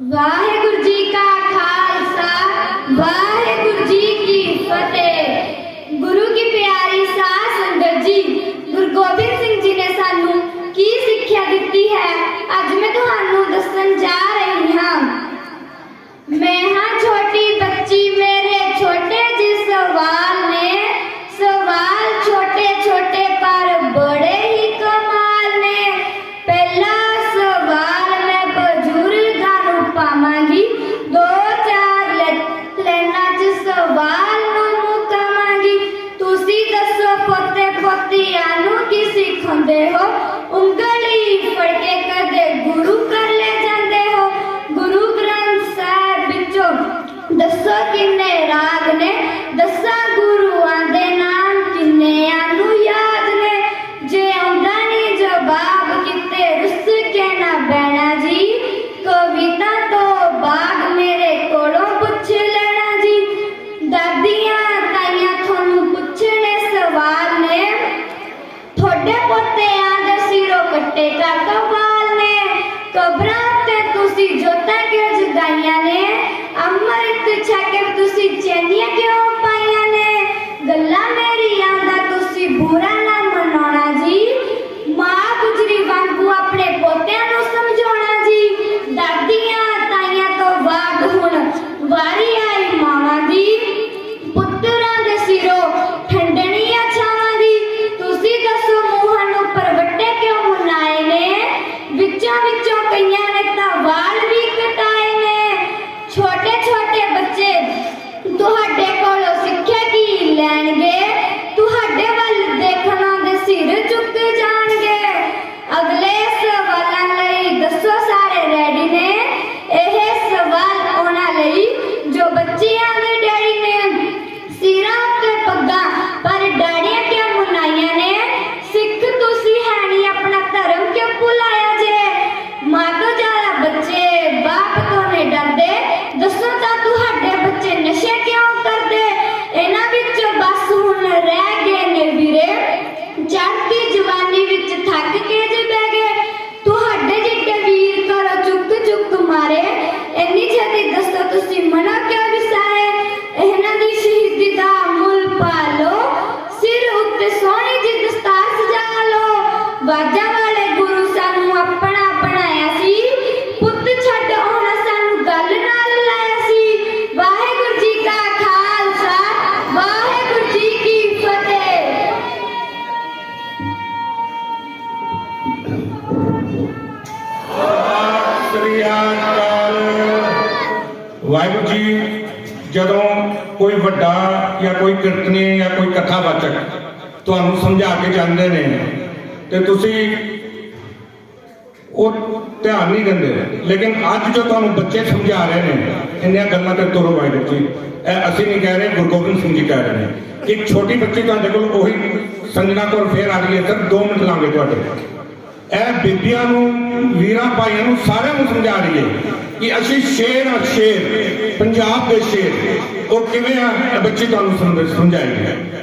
ਵਾਹਿਗੁਰੂ ਜੀ ਕਾ ਕੱਟੇ ਕਾਕਾ ਪਾਲ ਨੇ ਕਬਰਾਂ ਤੁਸੀਂ ਮਨਾ ਕਿਉਂ ਵਿਸਾਏ ਇਹਨਾਂ ਦੀ ਸ਼ਹੀਦੀ ਦਾ ਮੁੱਲ ਪਾ ਲਓ। ਸਿਰ ਉੱਤੇ ਸੋਹਣੀ ਜੀ ਦਸਤਾਰ ਸਜਾ ਲਓ। ਵਾਹਿਗੁਰੂ ਜੀ, ਜਦੋਂ ਕੋਈ ਵੱਡਾ ਜਾਂ ਕੋਈ ਕੀਰਤਨੀ ਜਾਂ ਕੋਈ ਕਥਾਵਾਚਕ ਤੁਹਾਨੂੰ ਸਮਝਾ ਕੇ ਜਾਂਦੇ ਨੇ ਤੇ ਤੁਸੀਂ ਉਹ ਧਿਆਨ ਨਹੀਂ ਦਿੰਦੇ। ਲੇਕਿਨ ਅੱਜ ਜੋ ਤੁਹਾਨੂੰ ਬੱਚੇ ਸਮਝਾ ਰਹੇ ਨੇ, ਇੰਨੀਆਂ ਗੱਲਾਂ ਤੇ ਤੁਰੋ ਵਾਹਿਗੁਰੂ ਜੀ। ਇਹ ਅਸੀਂ ਨਹੀਂ ਕਹਿ ਰਹੇ, ਗੁਰੂ ਗੋਬਿੰਦ ਸਿੰਘ ਜੀ ਕਹਿ ਰਹੇ ਨੇ ਇੱਕ ਛੋਟੀ ਬੱਚੀ ਤੁਹਾਡੇ ਕੋਲ ਉਹੀ ਸੰਗਣਾ ਕੋਲ ਫੇਰ ਆ ਗਈ ਹੈ ਸਰ 2 ਮਿੰਟ ਲਾਂਗੇ ਤੁਹਾਡੇ। ਇਹ ਬੀਬੀਆਂ ਨੂੰ, ਵੀਰਾਂ, ਭਾਈਆਂ ਨੂੰ ਸਾਰਿਆਂ ਨੂੰ ਸਮਝਾ ਰਹੀਏ ਕਿ ਅਸੀਂ ਸ਼ੇਰ ਆ ਸ਼ੇਰ ਪੰਜਾਬ ਦੇ ਸ਼ੇਰ। ਉਹ ਕਿਵੇਂ ਆ? ਬੱਚੇ ਤੁਹਾਨੂੰ ਸਮਝਾਏਗੀ